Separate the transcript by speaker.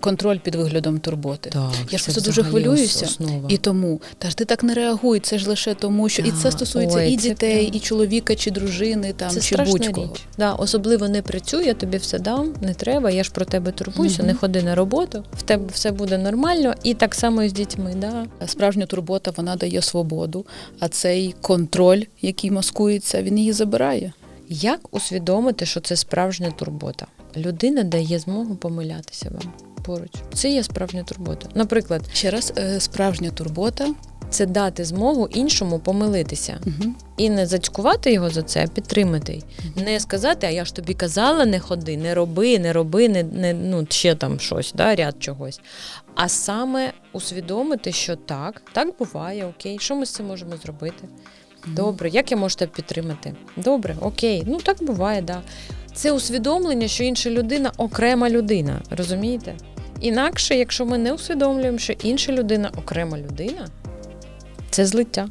Speaker 1: Контроль під виглядом турботи.
Speaker 2: Так,
Speaker 1: Я ж
Speaker 2: це
Speaker 1: просто дуже хвилююся.
Speaker 2: основа.
Speaker 1: І тому та ж ти так не реагуй. Це ж лише тому, що і це стосується
Speaker 2: ой,
Speaker 1: і дітей,
Speaker 2: прям-
Speaker 1: і чоловіка, чи дружини, там
Speaker 2: це
Speaker 1: чи будь-кого.
Speaker 2: Да, особливо не працюю, я тобі все дам, не треба, я ж про тебе турбуюся,
Speaker 1: Мгм.
Speaker 2: не ходи на роботу, в тебе все буде нормально, і так само і з дітьми. Да.
Speaker 1: Справжня турбота вона дає свободу, а цей контроль, який маскується, він її забирає.
Speaker 2: Як усвідомити, що це справжня турбота? Людина дає змогу помилятися вам поруч. Це є справжня турбота. Наприклад,
Speaker 1: Ще раз, е, справжня турбота.
Speaker 2: це дати змогу іншому помилитися.
Speaker 1: Угу.
Speaker 2: І не зацькувати його за це, а підтримати. й. Не сказати, а я ж тобі казала, не ходи, не роби, не роби, не, не ну ще там щось, да, ряд чогось. А саме усвідомити, що так, так буває, окей, що ми з цим можемо зробити? Добре, як я можу тебе підтримати? Добре, окей, ну так буває, да. Це усвідомлення, що інша людина окрема людина, розумієте? Інакше, якщо ми не усвідомлюємо, що інша людина окрема людина, це злиття.